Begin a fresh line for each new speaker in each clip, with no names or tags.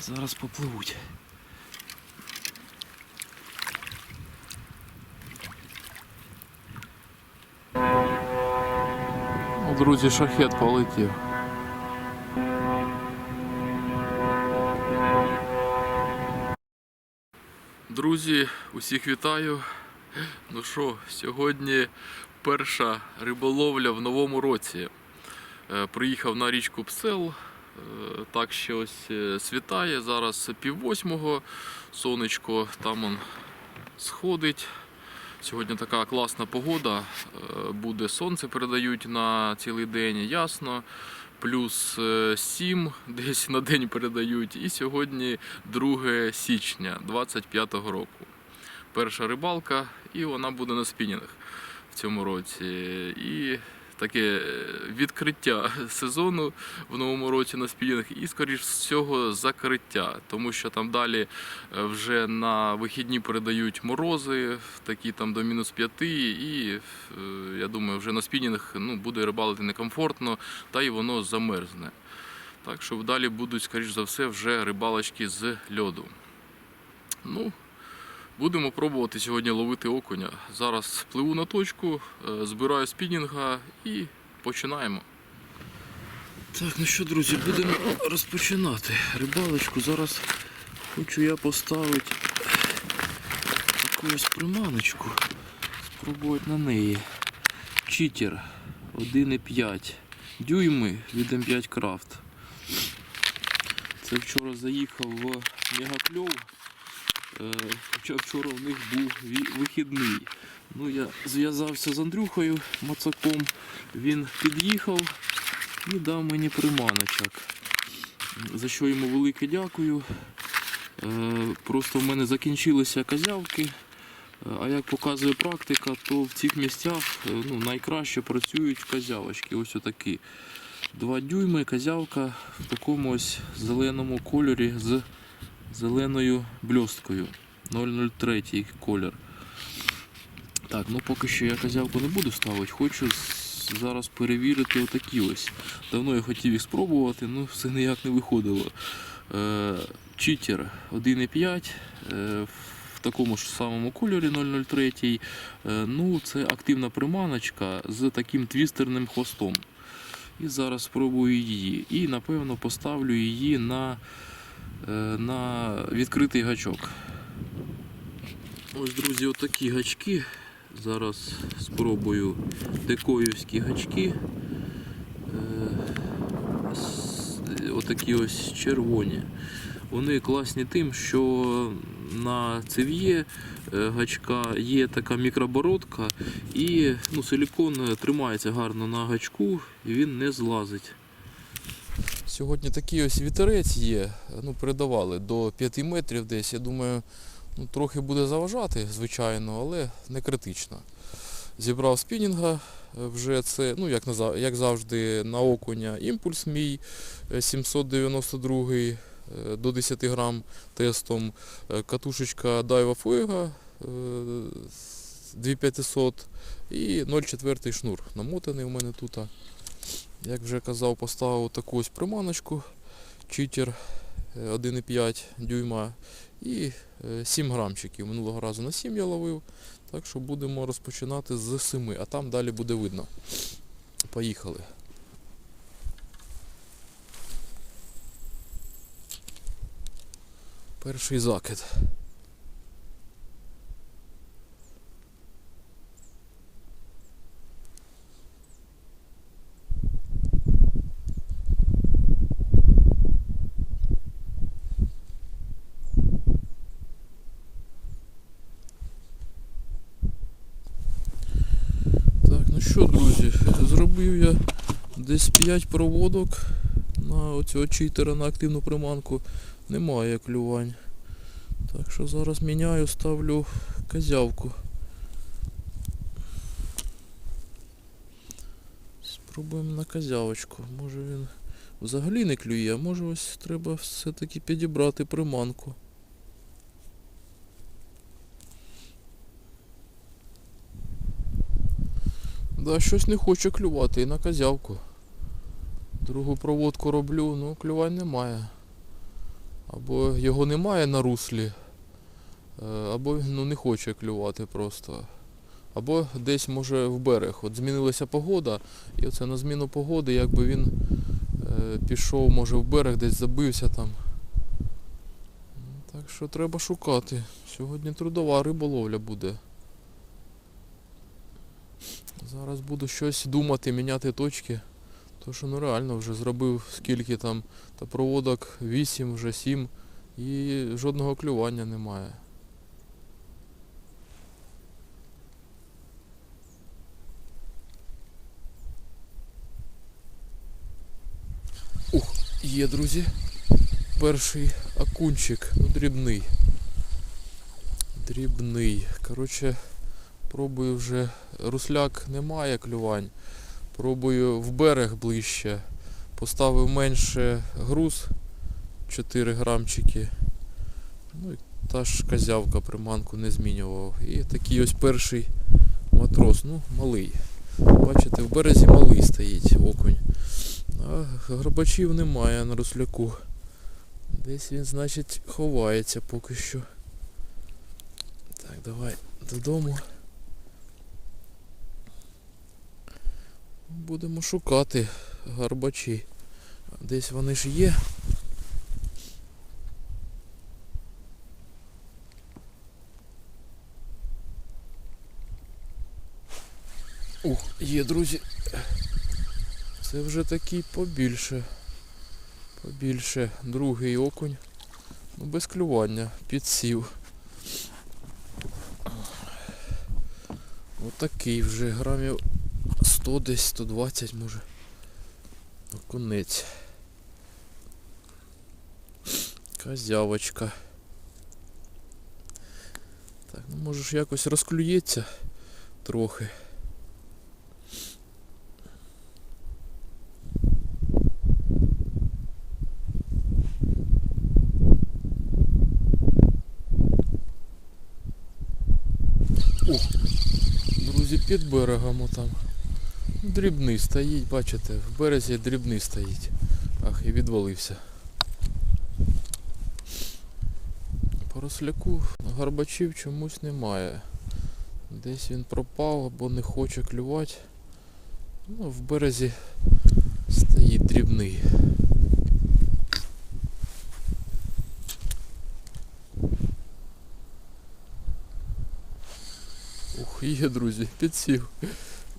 Зараз попливуть. Друзі, шахет полетів. Друзі, усіх вітаю. Ну що, сьогодні перша риболовля в новому році. Е, Приїхав на річку Псел. Е, Так ще ось е, світає. Зараз пів восьмого. Сонечко там он сходить. Сьогодні така класна погода. Е, Буде сонце передають на цілий день, ясно. Плюс 7 десь на день передають. І сьогодні 2 січня 25-го року. Перша рибалка, і вона буде на спінінг в цьому році. І таке е, відкриття сезону в новому році на спінінг, і, скоріш всього, закриття, тому що там далі е, вже на вихідні передають морози, такі там до мінус 5, і е, я думаю, вже на спінінг ну, буде рибалити некомфортно, та й воно замерзне. Так що далі будуть, скоріш за все, вже рибалочки з льоду. Ну, Будемо пробувати сьогодні ловити окуня. Зараз пливу на точку, е, збираю спінінга і починаємо. Так, ну що, друзі, будемо розпочинати рибалочку. Зараз хочу я поставити якусь приманочку, спробувати на неї. Читер 1,5 дюйми від М5 Craft. Це вчора заїхав в мегакльов. Е, Хоча вчора в них був вихідний. Ну, я зв'язався з Андрюхою Мацаком, він під'їхав і дав мені приманочок. За що йому велике дякую. Е, Просто в мене закінчилися козявки. А як показує практика, то в цих місцях е, ну, найкраще працюють козявочки. Ось отакі. 2 дюйми козявка в такому ось зеленому кольорі з зеленою бльосткою 003 колір. Так, ну поки що я козявку не буду ставити, хочу зараз перевірити отакі ось. Давно я хотів їх спробувати, ну все ніяк не виходило. Е, читер 1,5 е, в такому ж самому кольорі 003. Е, ну, це активна приманочка з таким твістерним хвостом. І зараз спробую її. І напевно поставлю її на на відкритий гачок. Ось, друзі, отакі гачки. Зараз спробую декоївські гачки. Е, Отакі ось червоні. Вони класні тим, що на цев'є е, гачка є така мікробородка і ну, силікон тримається гарно на гачку і він не злазить. Сьогодні такий ось вітерець є. Ну, передавали до 5 метрів десь. Я думаю, ну, трохи буде заважати, звичайно, але не критично. Зібрав спінінга. е, Вже це, ну як, як завжди, на окуня імпульс мій е, 792 е, до 10 грам тестом. Е, Катушечка Fuego е, 2500 і 0,4 шнур. Намотаний у мене тут. Як вже казав, поставив таку ось приманочку, читер е, 1,5 дюйма і е, 7 грамчиків. Минулого разу на 7 я ловив. Так що будемо розпочинати з 7, а там далі буде видно. Поїхали. Перший закид. Що, друзі, зробив я десь 5 проводок на оцього читера на активну приманку. Немає клювань. Так що зараз міняю, ставлю козявку. Спробуємо на козявочку. Може він взагалі не клює, а може ось треба все-таки підібрати приманку. Да, щось не хоче клювати і на козявку. Другу проводку роблю, ну клювань немає. Або його немає на руслі, е, або ну, не хоче клювати просто. Або десь може в берег. От змінилася погода, і оце на зміну погоди, якби він е, пішов, може, в берег, десь забився там. Так що треба шукати. Сьогодні трудова риболовля буде. Зараз буду щось думати, міняти точки. То що ну реально вже зробив скільки там та проводок 8, вже 7 і жодного клювання немає. Ух, є, друзі. Перший окунчик, ну дрібний. Дрібний. Коротше, пробую вже. Русляк немає клювань. Пробую в берег ближче. Поставив менше груз 4 грамчики. Ну і та ж козявка приманку не змінював. І такий ось перший матрос, ну, малий. Бачите, в березі малий стоїть окунь. А грабачів немає на русляку. Десь він, значить, ховається поки що. Так, давай додому. Будемо шукати гарбачі. Десь вони ж є. Ух, є, друзі. Це вже такий побільше. Побільше. Другий окунь. Ну, без клювання. Підсів. Отакий вже грамів 100 десь 120 може. Окунець. Козявочка. Так, ну може ж якось розклюється трохи. Ух, друзі, під берегом там. Дрібний стоїть, бачите, в березі дрібний стоїть. Ах, і відвалився. По росляку гарбачів чомусь немає. Десь він пропав або не хоче клювати. Ну, в березі стоїть дрібний. Ух, є, друзі, підсів.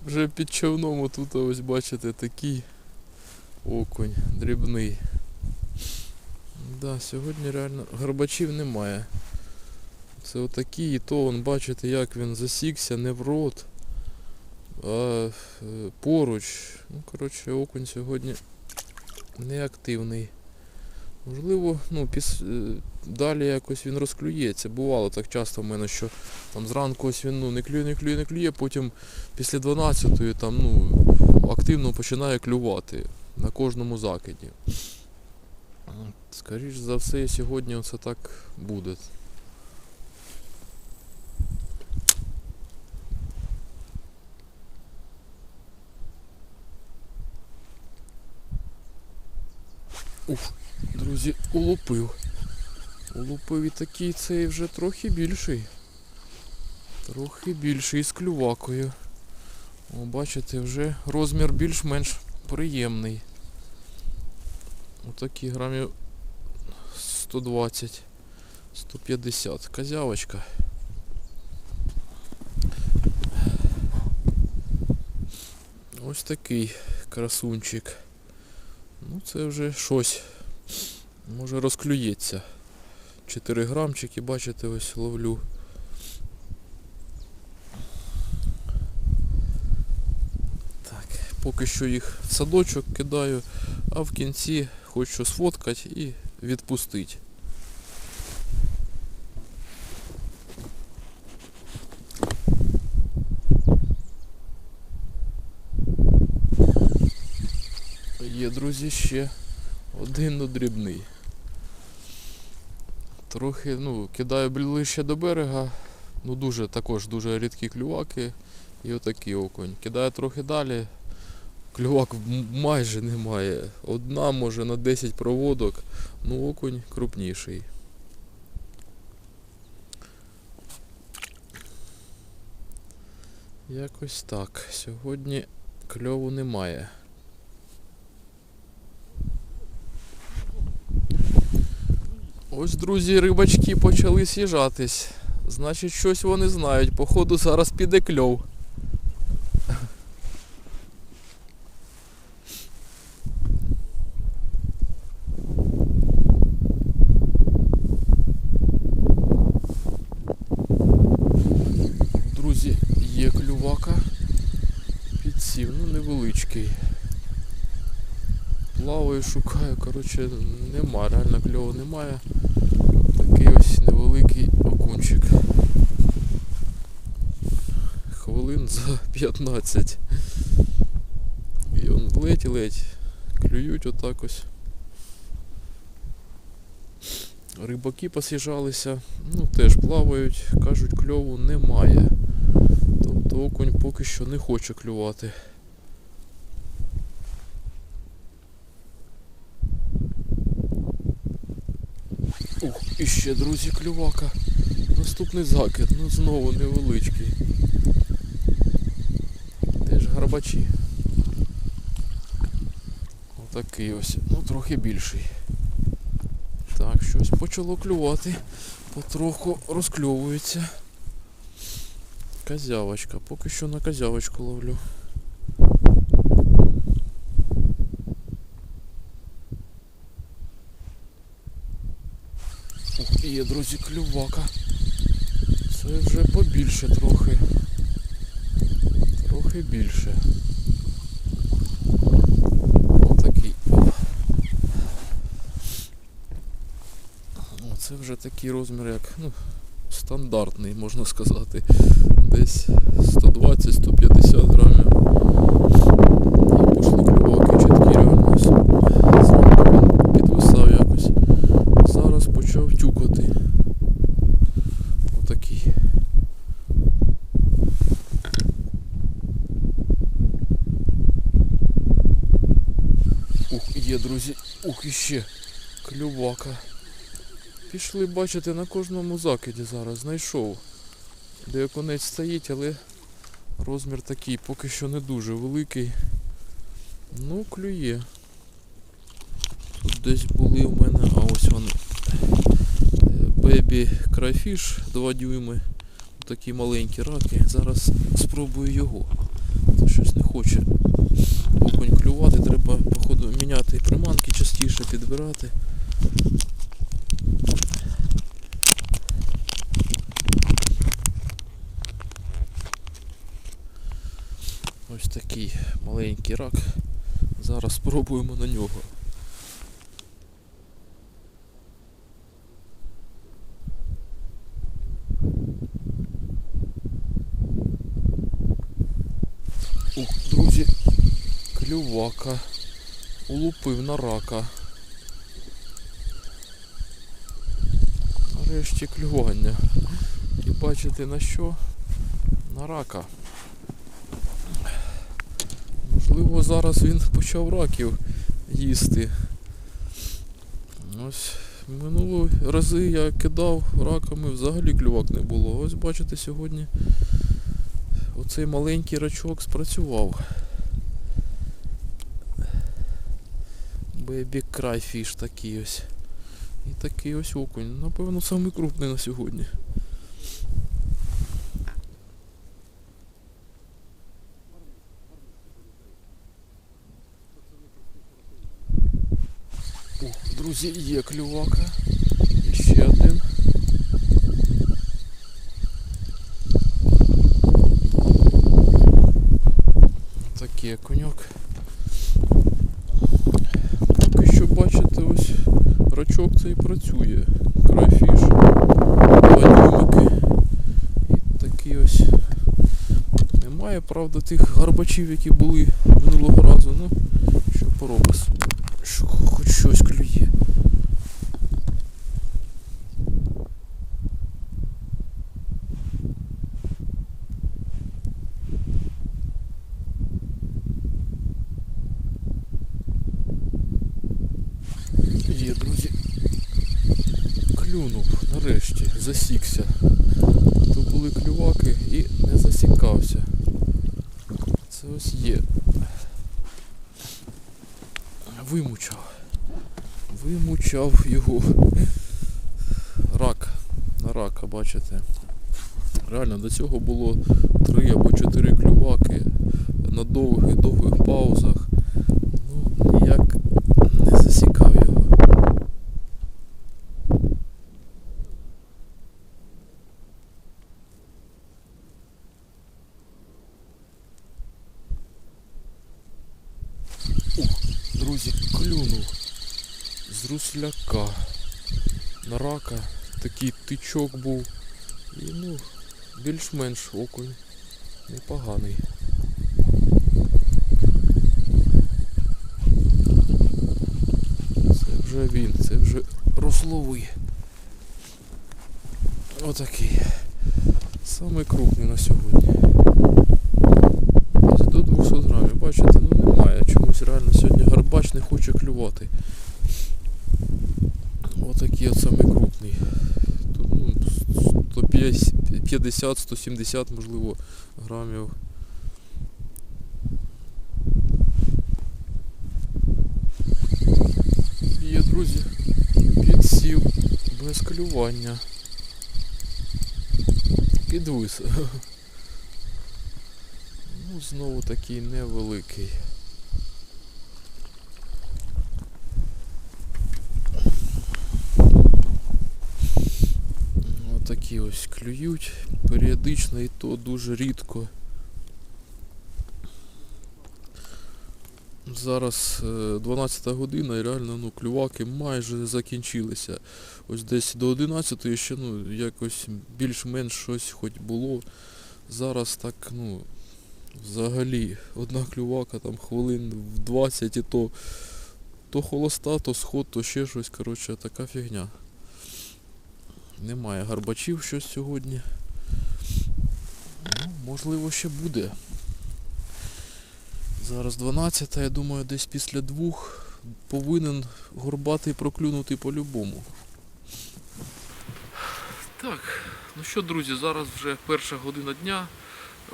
Вже під човном тут ось бачите такий окунь дрібний. Да, сьогодні реально гарбачів немає. Це отакий, і то вон бачите як він засікся не в рот, а е, поруч. Ну, коротше, окунь сьогодні неактивний. Можливо, ну, піс... е, далі якось він розклюється. Бувало так часто в мене, що там зранку ось він ну, не клює, не клює, не клює, потім після 12-ї там ну, активно починає клювати на кожному закиді. Скоріше за все, сьогодні це так буде. Уф, друзі, улупив. Улупив і такий цей вже трохи більший. Трохи більший з клювакою. О, бачите, вже розмір більш-менш приємний. Отакі грамів 120, 150. Козявочка. Ось такий красунчик. Ну це вже щось. Може розклюється. 4 грамчики, бачите, ось ловлю. Так, поки що їх в садочок кидаю, а в кінці хочу сфоткати і відпустити. Є, друзі, ще один дрібний. Трохи, ну, кидаю ближче до берега. Ну дуже також дуже рідкі клюваки і отакий окунь. Кидаю трохи далі. Клювак майже немає. Одна може на 10 проводок, Ну, окунь крупніший. Якось так. Сьогодні кльову немає. Ось, друзі, рибачки почали з'їжджатись. Значить, щось вони знають. Походу зараз піде кльов. Друзі, є клювака. Підсів, ну невеличкий. Плаваю, шукаю, коротше, нема, реально кльову немає. Такий ось невеликий окунчик. Хвилин за 15. І он ледь-ледь клюють отак ось. Рибаки посіжалися, ну теж плавають, кажуть, кльову немає. Тобто окунь поки що не хоче клювати. Ух, і ще, друзі, клювака. Наступний закид, ну знову невеличкий. Теж гарбачі. Отакий ось, ну трохи більший. Так, щось почало клювати. Потроху розкльовується. Козявочка. Поки що на козявочку ловлю. Ух, є, друзі, клювака. Це вже побільше трохи. Трохи більше. Отакий. Це вже такий розмір, як ну, стандартний, можна сказати. Десь 120-150 грамів. І пішли клюваки чіткі реально. ось. Зранку він підвисав якось. Зараз почав тюкати. Отакий. Ух, є, друзі. Ух. Клювака. Пішли бачити на кожному закиді зараз. Знайшов. Де оконець стоїть, але розмір такий, поки що не дуже великий. Ну, клює. Тут десь були у мене, а ось вони. Бебі крайфіш 2 дюйми. Такі маленькі раки. Зараз спробую його. Щось не хоче окунь клювати, треба, походу, міняти приманки частіше підбирати. Ось такий маленький рак. Зараз спробуємо на нього. Ух, друзі, клювака. Улупив на рака. Нарешті клювання. І бачите на що? На рака. Можливо, зараз він почав раків їсти. Ось минулі рази я кидав раками, взагалі клювак не було. Ось бачите, сьогодні оцей маленький рачок спрацював. Бебі крайфіш такий ось. І такий ось окунь. Напевно, самий крупний на сьогодні. О, друзі, є клювака. І ще один. Такий коньок. Поки що бачите, ось рачок цей працює. Крайфіш. Два. І такі ось. Немає, правда, тих гарбачів, які були минулого разу. Ну, що поробиш. Що хоч щось клює. Є, друзі. клюнув, засікся. То були клюваки і не засікався. Це ось є. Вимучав. Вимучав його. Рак. На рака, бачите. Реально до цього було три або чотири клюваки на довгих довгих паузах. Ну, ніяк не засікав його. Ух, друзі, клюнув з русляка. На рака такий тичок був. І ну, більш-менш окунь непоганий. Це вже він, це вже рословий. Отакий. Самий крупний на сьогодні. До 200 грамів. Бачите, ну немає. Чомусь реально сьогодні гарбач не хоче клювати. Отакий от самий крупний. Тут ну, 150-170 можливо грамів. Є, друзі, підсів без клювання. Підвис. Ну, знову такий невеликий. Отакі ось клюють періодично і то дуже рідко. Зараз е, 12 година і реально ну, клюваки майже закінчилися. Ось десь до 11 ще ну, якось більш-менш щось хоч було. Зараз так, ну, взагалі, одна клювака там хвилин в 20 і то, то холоста, то сход, то ще щось. Коротше, така фігня. Немає гарбачів щось сьогодні. Ну, можливо, ще буде. Зараз 12, я думаю, десь після двох повинен горбатий проклюнути по-любому. Так, ну що, друзі, зараз вже перша година дня.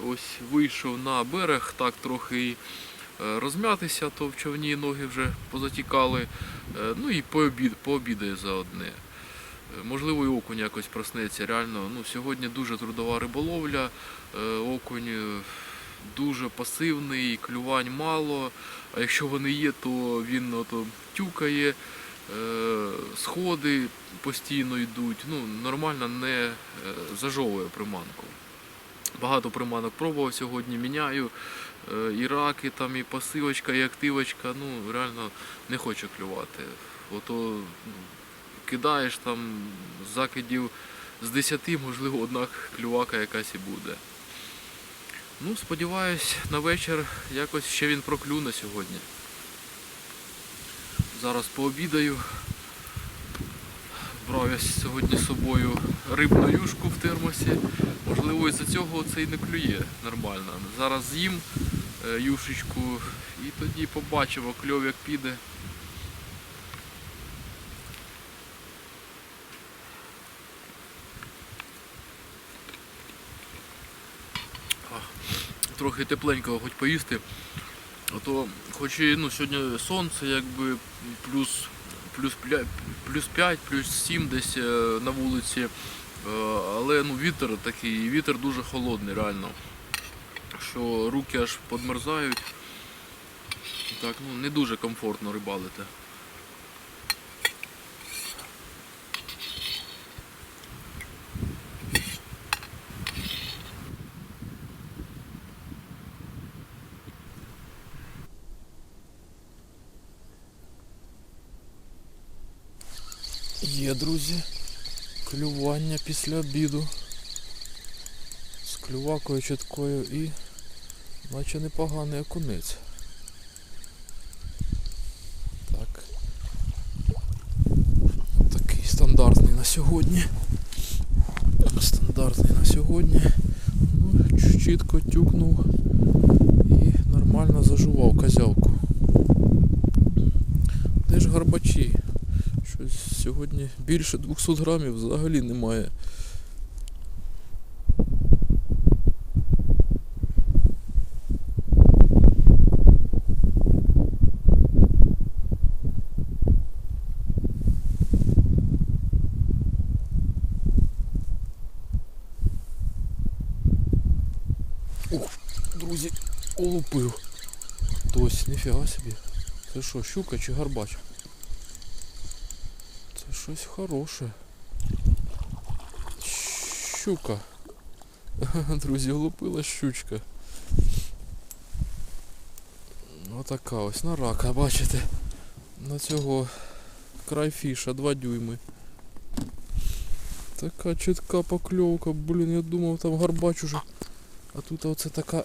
Ось вийшов на берег, так трохи і е, розм'ятися, то в човні ноги вже позатікали. Е, Ну і пообід, пообідаю заодне. Е, Можливо, і окунь якось проснеться. Реально, ну, сьогодні дуже трудова риболовля. Е, Окунь дуже пасивний, клювань мало. А якщо вони є, то він ото тюкає, е, сходи постійно йдуть. Ну, нормально не е, зажовує приманку. Багато приманок пробував сьогодні, міняю. І раки, там, і пасивочка, і активочка, ну реально не хоче клювати. Ото ну, кидаєш там закидів з 10, можливо, одна клювака якась і буде. Ну, сподіваюсь, на вечір якось ще він проклюне сьогодні. Зараз пообідаю. Брав я сьогодні з собою рибну юшку в термосі. Можливо, із-за цього це і не клює нормально. Зараз з'їм е, юшечку і тоді побачимо, кльов як піде. А, Трохи тепленького хоч поїсти. А то, хоч і ну, сьогодні сонце, якби плюс, плюс, плюс 5, плюс 7 десь е, на вулиці. Е, Але ну, вітер такий, вітер дуже холодний, реально. Що руки аж подмерзають. Так, ну не дуже комфортно рибалити. Є, друзі, клювання після обіду. З клювакою чіткою і наче непоганий окунець. Так. Такий стандартний на сьогодні. Стандартний на сьогодні. Ну, ч- чітко тюкнув і нормально зажував козявку. Де ж гарбачі? Щось сьогодні більше 200 грамів взагалі немає. Ух, друзі, улупив. Ось, ніфіга собі. Це що, щука чи гарбач? Це щось хороше. Щука. Друзі, лупила щучка. Отака ось на рака, бачите? На цього крайфіша 2 дюйми. Така чітка покльовка, блін, я думав там гарбач уже. А тут оце така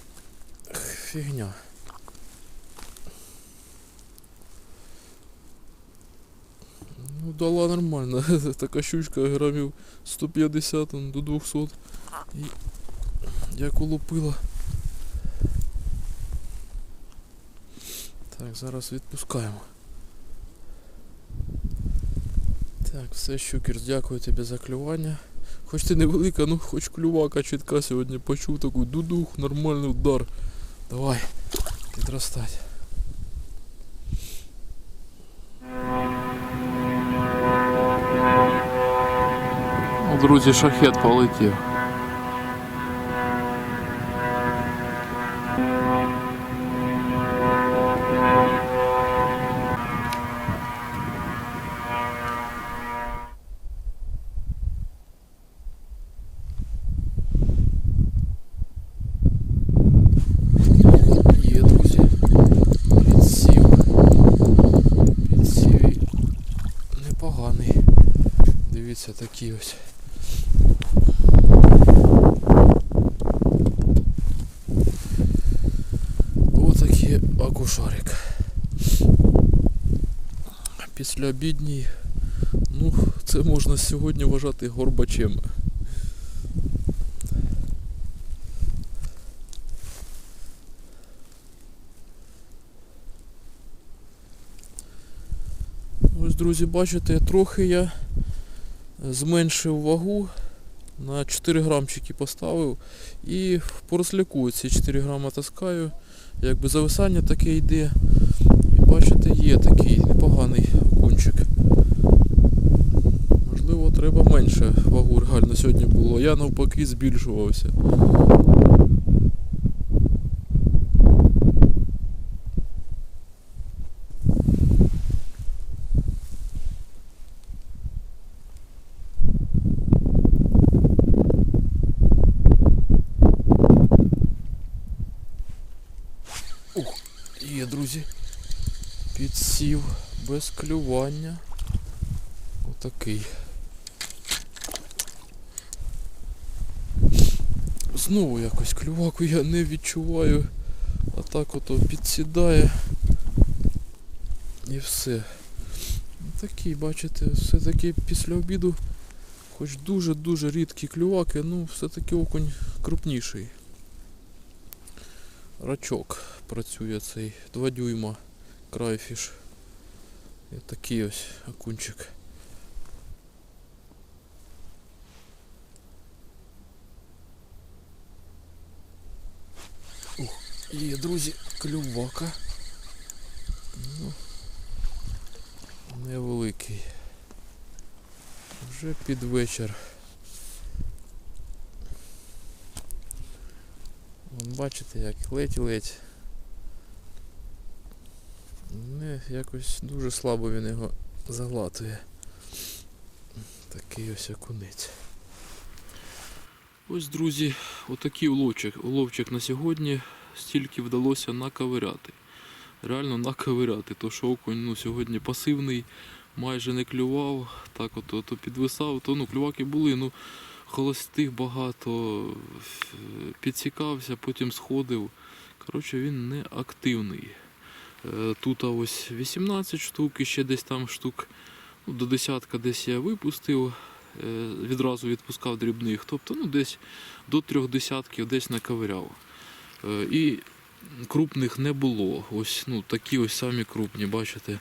фігня. дала нормально. Така щучка грамів 150 он, до 200. І як улупила. Так, зараз відпускаємо. Так, все, щукерс, дякую тобі за клювання. Хоч ти невелика, ну хоч клювака чітка сьогодні почув таку дудух, нормальний удар. Давай, підростать. Друзі, шахет полетів. Непоганий. Дивіться, такі ось. Отакий акушарик. Після обідній, ну, це можна сьогодні вважати горбачем. Ось, друзі, бачите, трохи я зменшив вагу на 4 грамчики поставив і по росляку ці 4 грама таскаю. Якби зависання таке йде. І бачите, є такий непоганий окунчик. Можливо, треба менше вагу реально сьогодні було. Я навпаки збільшувався. Ух, є, друзі. Підсів без клювання. Отакий. Знову якось клюваку я не відчуваю. А так ото підсідає. І все. Такий, бачите, все-таки після обіду, хоч дуже-дуже рідкі клюваки, ну все-таки окунь крупніший. Рачок працює цей 2 дюйма крайфіш. І такий ось окунчик. Ух, є, друзі, клювака. Ну, невеликий. Вже під вечір. Вон бачите, як ледь-ледь. Не, якось дуже слабо він його заглатує. Такий ось окунець. Ось, друзі, отакий уловчик. Уловчик на сьогодні стільки вдалося наковиряти. Реально наковиряти, то що окунь ну, сьогодні пасивний, майже не клював, так ото то підвисав, то ну клюваки були, ну холостих багато, підсікався, потім сходив. Коротше, він не активний. Е, Тут ось 18 штук, і ще десь там штук ну, до десятка десь я випустив, е, відразу відпускав дрібних. Тобто ну, десь до трьох десятків десь наковиряв. Е, І крупних не було. Ось ну, такі ось самі крупні, бачите,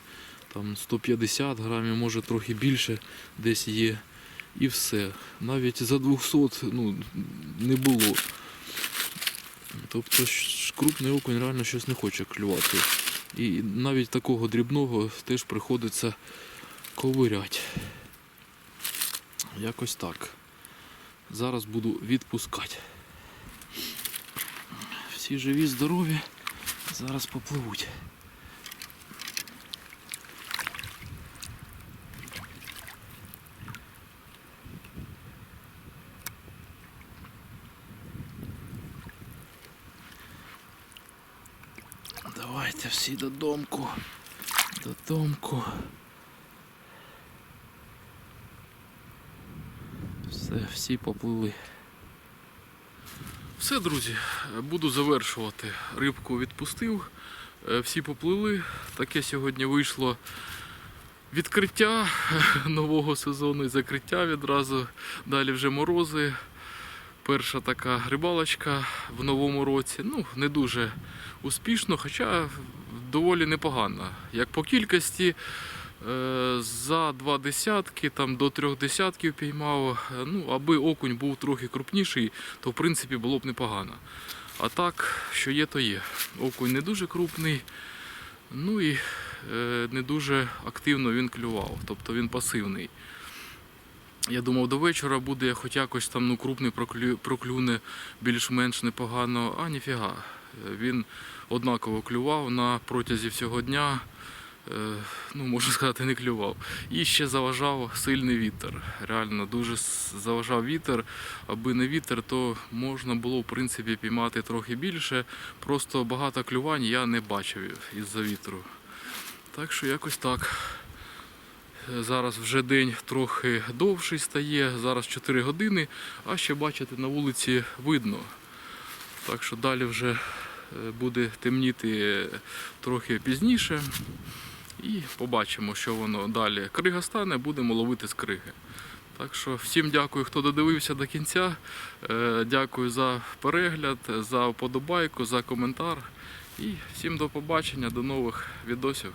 там 150 грамів, може трохи більше десь є. І все. Навіть за 200 ну, не було. Тобто крупний окунь реально щось не хоче клювати. І навіть такого дрібного теж приходиться ковиряти. Якось так. Зараз буду відпускати. Всі живі, здорові. Зараз попливуть. Всі додомку. Додомку. Все, всі поплили. Все, друзі, буду завершувати. Рибку відпустив, е, всі поплили. Таке сьогодні вийшло відкриття нового сезону і закриття відразу. Далі вже морози. Перша така рибалочка в новому році. Ну, не дуже успішно, хоча доволі непогано. Як по кількості, е, за два десятки, там до трьох десятків піймав. Ну, аби окунь був трохи крупніший, то в принципі було б непогано. А так, що є, то є. Окунь не дуже крупний, ну і е, не дуже активно він клював, тобто він пасивний. Я думав, до вечора буде хоч якось там ну, крупний проклю, проклюне більш-менш непогано, а ніфіга. Е, Він однаково клював на протязі всього дня. Е, Ну, можна сказати, не клював. І ще заважав сильний вітер. Реально дуже заважав вітер. Аби не вітер, то можна було в принципі піймати трохи більше. Просто багато клювань я не бачив із-за вітру. Так що якось так. Зараз вже день трохи довший стає, зараз 4 години, а ще бачите, на вулиці видно. Так що далі вже е, буде темніти трохи пізніше. І побачимо, що воно далі. Крига стане, будемо ловити з криги. Так що всім дякую, хто додивився до кінця. Е, Дякую за перегляд, за вподобайку, за коментар. І всім до побачення, до нових відосів.